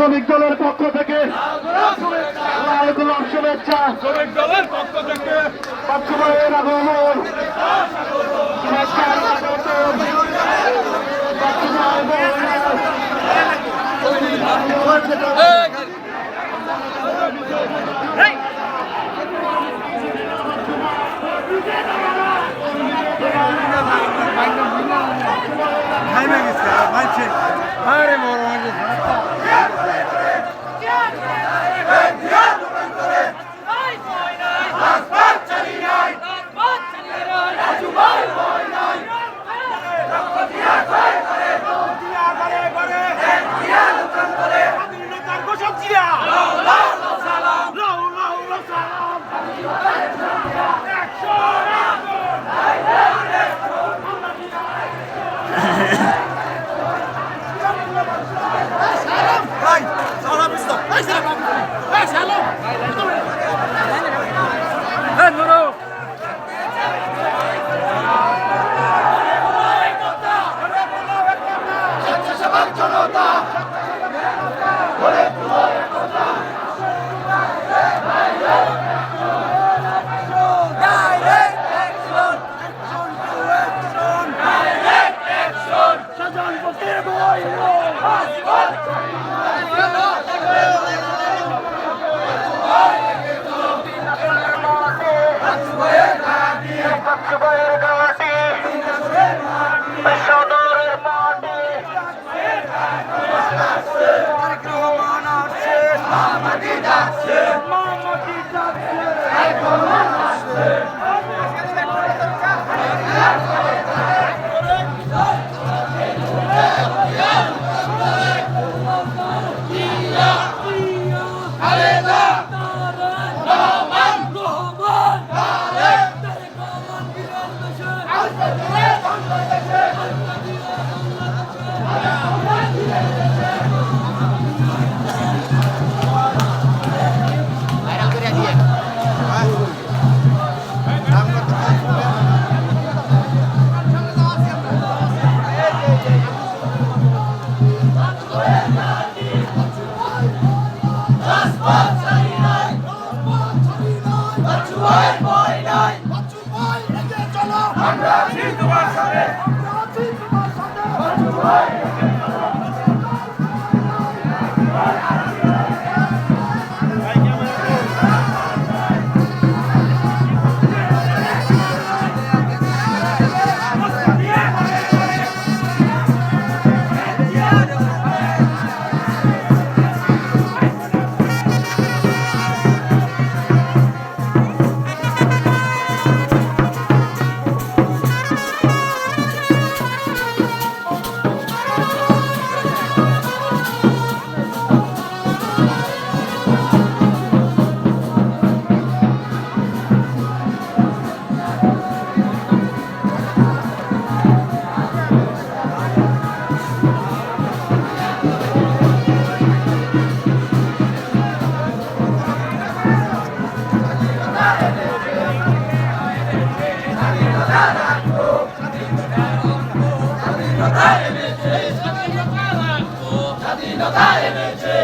শ্রমিক দলের পক্ষ থেকে লাল গোলাপ শুভেচ্ছা। শ্রমিক দলের পক্ষ থেকে বাচ্চুভাইয়ের আগমন। Las Mahmudi যাচ্ছে Mahmudi যাচ্ছে এখন আসছে Yeah. আমরা স্বাধীনতা এনেছে